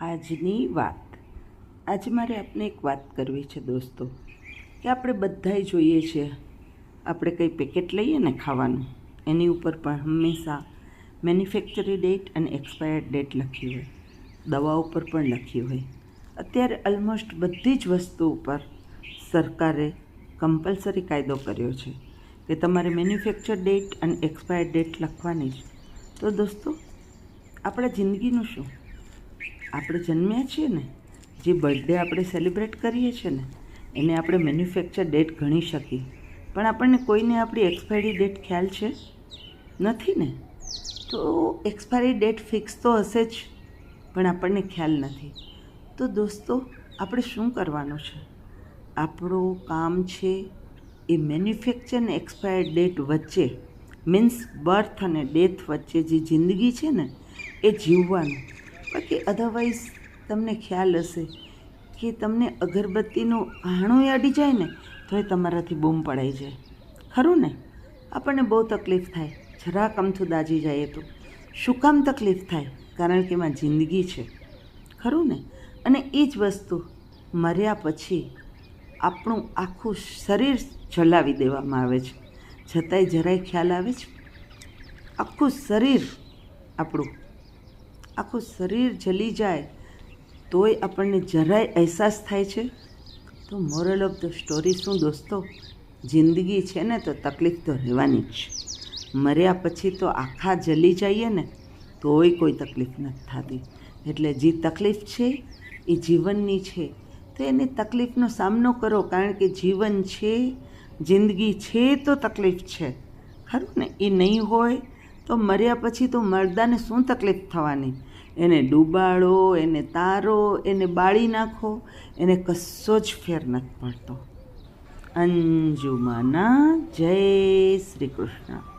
આજની વાત. આજે મારે આપને એક વાત કરવી છે દોસ્તો, કે આપણે બધાય જોઈએ છીએ આપણે કંઈ પેકેટ લઈએ ને ખાવાનું, એની ઉપર પણ હંમેશા મેન્યુફેક્ચરી ડેટ અને એક્સપાયર્ડ ડેટ લખી હોય, દવા ઉપર પણ લખી હોય. અત્યારે ઓલમોસ્ટ બધી જ વસ્તુ ઉપર સરકારે કમ્પલસરી કાયદો કર્યો છે કે તમારે મેન્યુફેક્ચર ડેટ અને એક્સપાયર્ડ ડેટ લખવાની જ. તો દોસ્તો, આપણા જિંદગીનું શું? આપણે જન્મ્યા છીએ ને, જે બર્થડે આપણે સેલિબ્રેટ કરીએ છીએ ને, એને આપણે મેન્યુફેક્ચર ડેટ ગણી શકીએ. પણ આપણને કોઈને આપણી એક્સપાયરી ડેટ ખ્યાલ છે? નથી ને? તો એક્સપાયરી ડેટ ફિક્સ તો હશે જ, પણ આપણને ખ્યાલ નથી. તો દોસ્તો, આપણે શું કરવાનું છે? આપણું કામ છે એ મેન્યુફેક્ચર ને એક્સપાયર ડેટ વચ્ચે મીન્સ બર્થ અને ડેથ વચ્ચે જે જિંદગી છે ને, એ જીવવાનું. બાકી અધરવાઇઝ તમને ખ્યાલ હશે કે તમને અગરબત્તીનું આણું અડી જાય ને તો એ તમારાથી બૂમ પડાઈ જાય. ખરું ને? આપણને બહુ તકલીફ થાય. જરાક અમથું દાજી જાય તો. શું કામ તકલીફ થાય? કારણ કે એમાં જિંદગી છે. ખરું ને? અને એ જ વસ્તુ મર્યા પછી આપણું આખું શરીર જલાવી દેવામાં આવે છે. છતાંય જરાય ખ્યાલ આવે છે? આખું શરીર આપણું આખું શરીર જલી જાય, તોય આપણને જરાય અહેસાસ થાય છે? તો મોરલ ઓફ ધ સ્ટોરી શું દોસ્તો? જિંદગી છે ને તો તકલીફ તો રહેવાની જ છે. મર્યા પછી તો આખા જલી જઈએ ને, તોય કોઈ તકલીફ નથી થતી. એટલે જે તકલીફ છે, એ જીવનની છે. તો એની તકલીફનો સામનો કરો, કારણ કે જીવન છે, જિંદગી છે તો તકલીફ છે. ખરું ને? એ નહીં હોય તો મર્યા પછી તો મરદાને શું તકલીફ થવાની? એને ડૂબાડો, એને તારો, એને બાળી નાખો, એને કશો જ ફેર નથી પડતો. અંજુમાના જય શ્રી કૃષ્ણ.